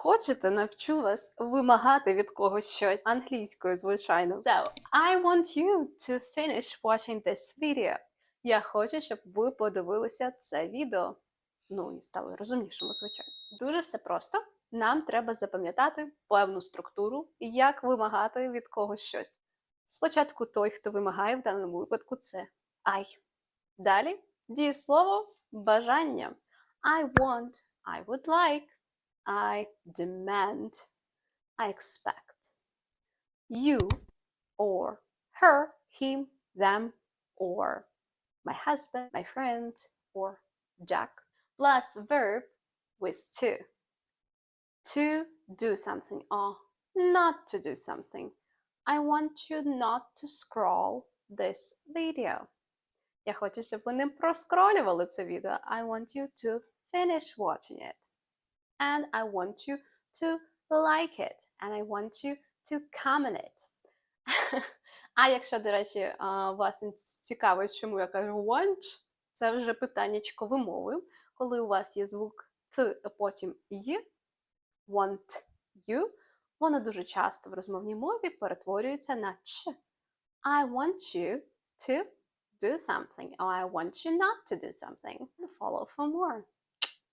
Хочете, навчу вас вимагати від когось щось англійською, звичайно. So, I want you to finish watching this video. Я хочу, щоб ви подивилися це відео. Ну і стали розумнішими, звичайно. Дуже все просто. Нам треба запам'ятати певну структуру і як вимагати від когось щось. Спочатку той, хто вимагає, в даному випадку це I. Далі дієслово бажання. I want, I would like, I demand, I expect. You or her, him, them, or my husband, my friend, or Jack, plus verb with to. To do something or not to do something. I want you not to scroll this video. Я хочу, щоб ви не проскролювали це відео. I want you to finish watching it. And I want you to like it. And I want you to comment it. а якщо, до речі, вас цікавить, чому я кажу want, це вже питаннячко вимови. Коли у вас є звук Т, а потім «й», want you, воно дуже часто в розмовній мові перетворюється на ч. I want you to do something, or I want you not to do something. Follow for more.